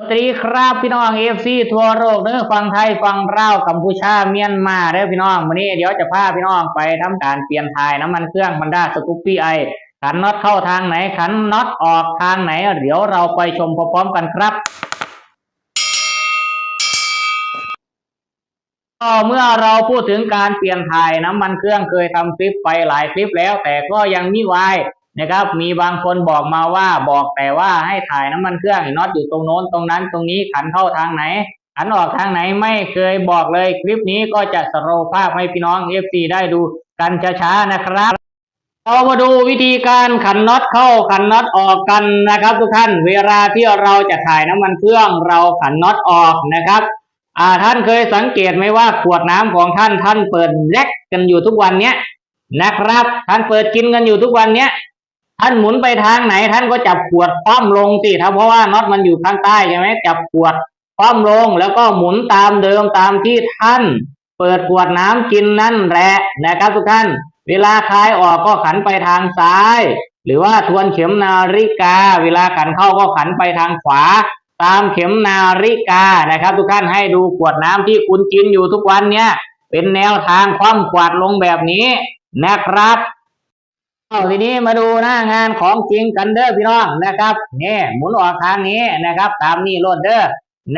สวัสดีครับพี่น้องเอฟซีทั่วโลกเด้อฟังไทยฟังเลากัมพูชาเมียนมาเด้อพี่น้องวันนี้เดี๋ยวจะพาพี่น้องไปทำการเปลี่ยนถ่ายน้ำมันเครื่องมันด้าสกูปปี้ไอขันน็อตเข้าทางไหนขันน็อตออกทางไหน เดี๋ยวเราไปชมพร้อมๆกันครับก็เมื่อเราพูดถึงการเปลี่ยนถ่ายน้ำมันเครื่องเคยทำคลิปไปหลายคลิปแล้ว แต่ก็ยังมิวาย นะครับ มีบางคนบอกมาว่าบอกแต่ว่าให้ถ่ายน้ำมันเครื่องน็อตอยู่ตรงโน้นตรงนั้นตรงนี้ขันเข้าทางไหนขันออกทางไหนไม่เคยบอกเลย คลิปนี้ก็จะสโรว์ภาพให้พี่น้องเอฟซีได้ดูกันช้าๆนะครับเรามาดูวิธีการขันน็อตเข้าขันน็อตออกกันนะครับ ทุกท่านเวลาที่เราจะถ่ายน้ำมันเครื่องเราขันน็อตออกนะครับอ่าท่านเคยสังเกตไหมว่าขวดน้ำของท่านท่านเปิดแลกกันอยู่ทุกวันเนี้ยนะครับ ท่านเปิดกินกันอยู่ทุกวันเนี้ย ท่านหมุนไปทางไหน ท่านก็จับขวดคว่ำลงสิครับเพราะว่าน็อตมันอยู่ข้างใต้ใช่ไหมจับขวดคว่ำลงแล้วก็หมุนตามเดิมตามที่ท่าน เปิดขวดน้ำกินนั่นแหละนะครับทุกท่าน เวลาคลายออกก็ขันไปทางซ้าย หรือว่าทวนเข็มนาฬิกา เวลาขันเข้าก็ขันไปทางขวา ตามเข็มนาฬิกานะครับ ทุกท่านให้ดูขวดน้ำที่คุณกินอยู่ทุกวันเนี่ยเป็นแนวทางคว่ำขวดลงแบบนี้นะครับ ทีนี้มาดูหน้างานของจริงกันเด้อพี่น้องนะครับนี่หมุนออกทางนี้นะครับ ตามนี้โลดเด้อ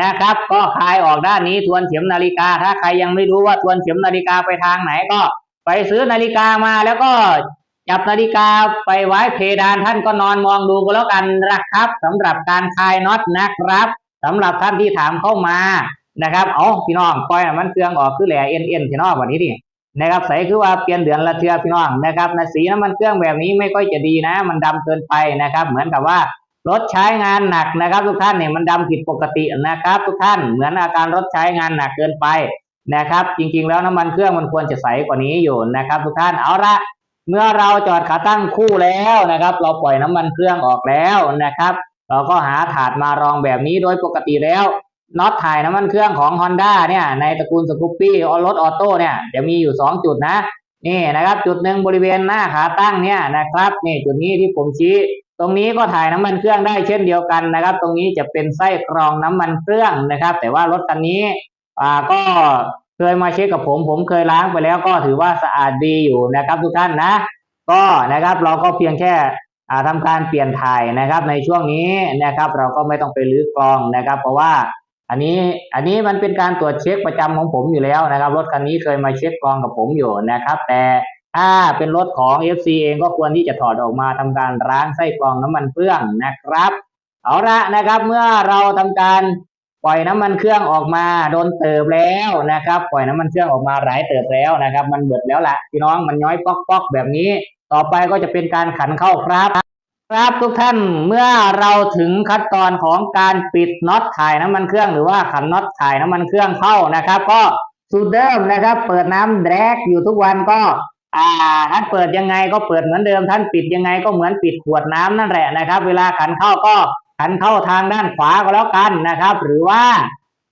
นะครับ ก็คลายออกด้านนี้ทวนเข็มนาฬิกา ถ้าใครยังไม่รู้ว่าทวนเข็มนาฬิกาไปทางไหนก็ ไปซื้อนาฬิกามาแล้วก็จับนาฬิกาไปไว้เพดานท่านก็นอนมองดูก็แล้วกันนะครับสำหรับการคลายน็อตนะครับสำหรับท่านที่ถามเข้ามานะครับ เอาพี่น้องปล่อยมันเครื่องออกคือแหล่เอ็นเอ็นพี่น้องวันนี้ดิ นะครับใส่คือว่าเปลี่ยนเดือนละเทือพี่น้องนะครับนะสีน้ำมันเครื่องแบบนี้ไม่ค่อยจะดีนะ มันดำเกินไปนะครับ เหมือนกับว่ารถใช้งานหนักนะครับ ทุกท่านเนี่ยมันดำผิดปกตินะครับ ทุกท่านเหมือนอาการรถใช้งานหนักเกินไปนะครับ จริงๆ แล้วน้ำมันเครื่องมันควรจะใสกว่านี้อยู่นะครับ ทุกท่านเอาละเมื่อเราจอดขาตั้งคู่แล้วนะครับ เราปล่อยน้ำมันเครื่องออกแล้วนะครับ เราก็หาถาดมารองแบบนี้โดยปกติแล้ว น็อตถ่ายน้ำมันเครื่องของ Honda เนี่ย ในตระกูลสกูปปี้รถออโต้เนี่ยจะมีอยู่สองจุดนะ นี่นะครับ จุดหนึ่งบริเวณหน้าขาตั้งเนี่ยนะครับนี่จุดนี้ที่ผมชี้ ตรงนี้ก็ถ่ายน้ำมันเครื่องได้เช่นเดียวกันนะครับ ตรงนี้จะเป็นไส้กรองน้ำมันเครื่องนะครับ แต่ว่ารถคันนี้อ่าก็เคยมาเช็คกับผม ผมเคยล้างไปแล้วก็ถือว่าสะอาดดีอยู่นะครับ ทุกท่านนะ ก็นะครับเราก็เพียงแค่อ่าทำการเปลี่ยนถ่ายนะครับ ในช่วงนี้นะครับ เราก็ไม่ต้องไปรื้อกรองนะครับ เพราะว่า อันนี้อันนี้มันเป็นการตรวจเช็คประจำของผมอยู่แล้วนะครับรถคันนี้เคยมาเช็คกรองกับผมอยู่นะครับ แต่ถ้าเป็นรถของ FC เองก็ควรที่จะถอดออกมาทำการล้างไส้กรองน้ำมันเครื่องนะครับ เอาละนะครับเมื่อเราทำการปล่อยน้ำมันเครื่องออกมาโดนเติบแล้วนะครับ ปล่อยน้ำมันเครื่องออกมาหลายเติบแล้วนะครับ มันเบิดแล้วล่ะพี่น้องมันย้อยป๊อกป๊อกแบบนี้ ต่อไปก็จะเป็นการขันเข้าครับ ครับทุกท่านเมื่อเราถึงขั้นตอนของการปิดน็อตถ่ายน้ำมันเครื่องหรือว่าขันน็อตถ่ายน้ำมันเครื่องเข้านะครับ ก็สูตรเดิมนะครับ เปิดน้ำแดกอยู่ทุกวันก็ อ่าท่านเปิดยังไงก็เปิดเหมือนเดิม ท่านปิดยังไงก็เหมือนปิดขวดน้ำนั่นแหละนะครับ เวลาขันเข้าก็ขันเข้าทางด้านขวาก็แล้วกันนะครับ หรือว่า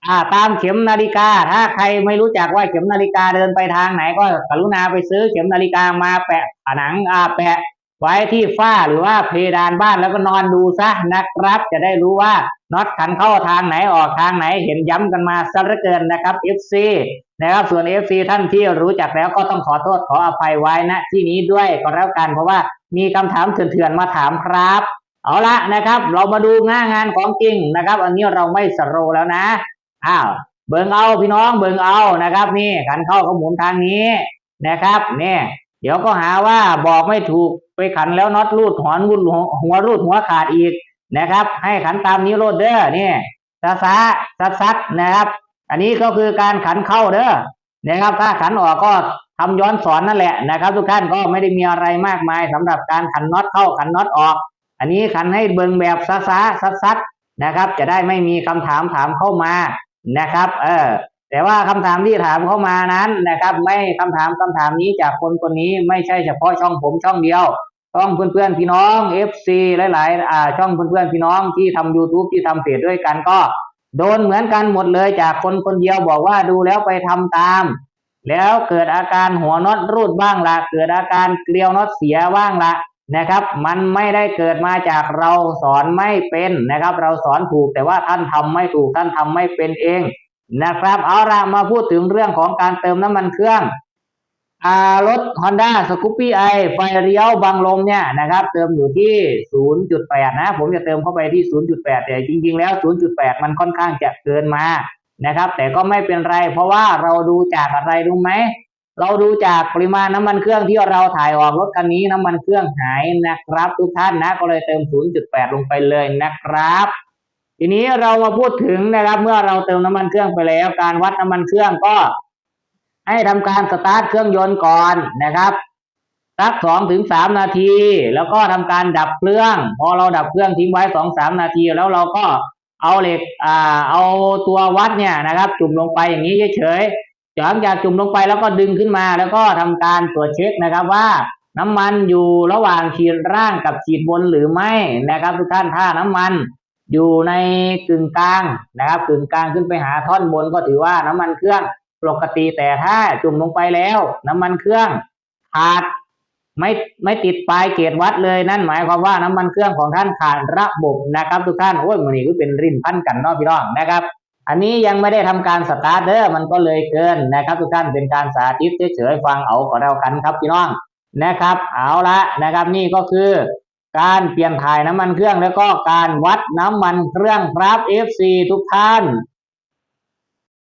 อ่าตามเข็มนาฬิกา ถ้าใครไม่รู้จักว่าเข็มนาฬิกาเดินไปทางไหนก็กรุณาไปซื้อเข็มนาฬิกามาแปะผนังอ่าแปะ ไว้ที่ฝ้าหรือว่าเพดานบ้านแล้วก็นอนดูซะนะครับ จะได้รู้ว่าน็อตขันเข้าทางไหนออกทางไหนเห็นย้ำกันมาซะเหลือเกินนะครับ FC นะครับส่วน FC ท่านที่รู้จักแล้วก็ต้องขอโทษขออภัยไว้ณที่นี้ด้วยก็แล้วกันเพราะว่ามีคำถามเถื่อนๆมาถามครับ เอาละนะครับ เรามาดูงานงานของจริงนะครับ อันนี้เราไม่สโรแล้วนะอ้าวเบิ่งเอาพี่น้องเบิ่งเอานะครับ นี่ขันเข้าก็หมุนทางนี้นะครับเนี่ย เดี๋ยวก็หาว่าบอกไม่ถูกไปขันแล้วน็อตรูดหัวรูดหัวรูดหัวขาดอีกนะครับ ให้ขันตามนี้โลดเด้อนี่ซาซาซัดซัดนะครับ อันนี้ก็คือการขันเข้าเด้อนะครับ ถ้าขันออกก็ทำย้อนสอนนั่นแหละนะครับ ทุกท่านก็ไม่ได้มีอะไรมากมายสำหรับการขันน็อตเข้าขันน็อตออก อันนี้ขันให้เบิ่งแบบซาซาซัดซัดนะครับ จะได้ไม่มีคำถามถามเข้ามานะครับ เออ แต่ว่าคำถามที่ถามเข้ามานั้นนะครับ ไม่คำถามคำถามนี้จากคนคนนี้ไม่ใช่เฉพาะช่องผมช่องเดียว ช่องเพื่อนๆพี่น้อง FC หลายๆอ่าช่องเพื่อนๆพี่น้องที่ทำ YouTube ที่ทำเพจด้วยกันก็ โดนเหมือนกันหมดเลยจากคนคนเดียวบอกว่าดูแล้วไปทำตาม แล้วเกิดอาการหัวน็อตรูดบ้างละเกิดอาการเกลียวน็อตเสียบ้างละนะครับ มันไม่ได้เกิดมาจากเราสอนไม่เป็นนะครับ เราสอนถูกแต่ว่าท่านทำไม่ถูกท่านทำไม่เป็นเอง นะครับเอาละมาพูดถึงเรื่องของการเติมน้ำมันเครื่องอารถ Honda s c o o p y i ไฟเลี้ยวบังลมเนี่ยนะครับ เติมอยู่ที่ 0.8 นะ ผมจะเติมเข้าไปที่ 0.8 แต่จริง ๆ แล้ว 0.8 มันค่อนข้างจะเกินมานะครับ แต่ก็ไม่เป็นไร เพราะว่าเราดูจากอะไรรู้ไหม เราดูจากปริมาณน้ำมันเครื่องที่เราถ่ายออกรถคันนี้น้ำมันเครื่องหายนะครับ ทุกท่านนะก็เลยเติม 0.8 ลงไปเลยนะครับ ทีนี้เรามาพูดถึงนะครับ เมื่อเราเติมน้ำมันเครื่องไปแล้ว การวัดน้ำมันเครื่องก็ ให้ทำการสตาร์ทเครื่องยนต์ก่อนนะครับสักสองถึงสามนาที แล้วก็ทำการดับเครื่อง พอเราดับเครื่องทิ้งไว้สองสามนาที แล้วเราก็เอาเหล็กอ่าเอาตัววัดเนี่ยนะครับ จุ่มลงไปอย่างนี้เฉยๆหลังจากจุ่มลงไปแล้วก็ดึงขึ้นมา แล้วก็ทำการตรวจเช็คนะครับว่าน้ำมันอยู่ระหว่างขีดล่างกับขีดบนหรือไม่นะครับ ทุกท่านถ้าน้ำมัน อยู่ในกึ่งกลางนะครับกึ่งกลางขึ้นไปหาท่อนบนก็ถือว่าน้ำมันเครื่องปกติแต่ถ้าจุ่มลงไปแล้ว น้ำมันเครื่องขาดไม่ไม่ติดปลายเกจวัดเลยนั่นหมายความว่าน้ำมันเครื่องของท่านขาดระบบนะครับ ทุกท่านโอ้ยมันนี่ก็เป็นริมพันกันนาะพี่น้องนะครับ อันนี้ยังไม่ได้ทำการสตาร์ทเด้อมันก็เลยเกินนะครับ ทุกท่านเป็นการสาธิตเฉยๆฟังเอาก็แล้วกันครับพี่น้องนะครับ เอาละนะครับนี่ก็คือ การเปลี่ยนถ่ายน้ำมันเครื่องแล้วก็การวัดน้ำมันเครื่องครับ FC ทุกท่าน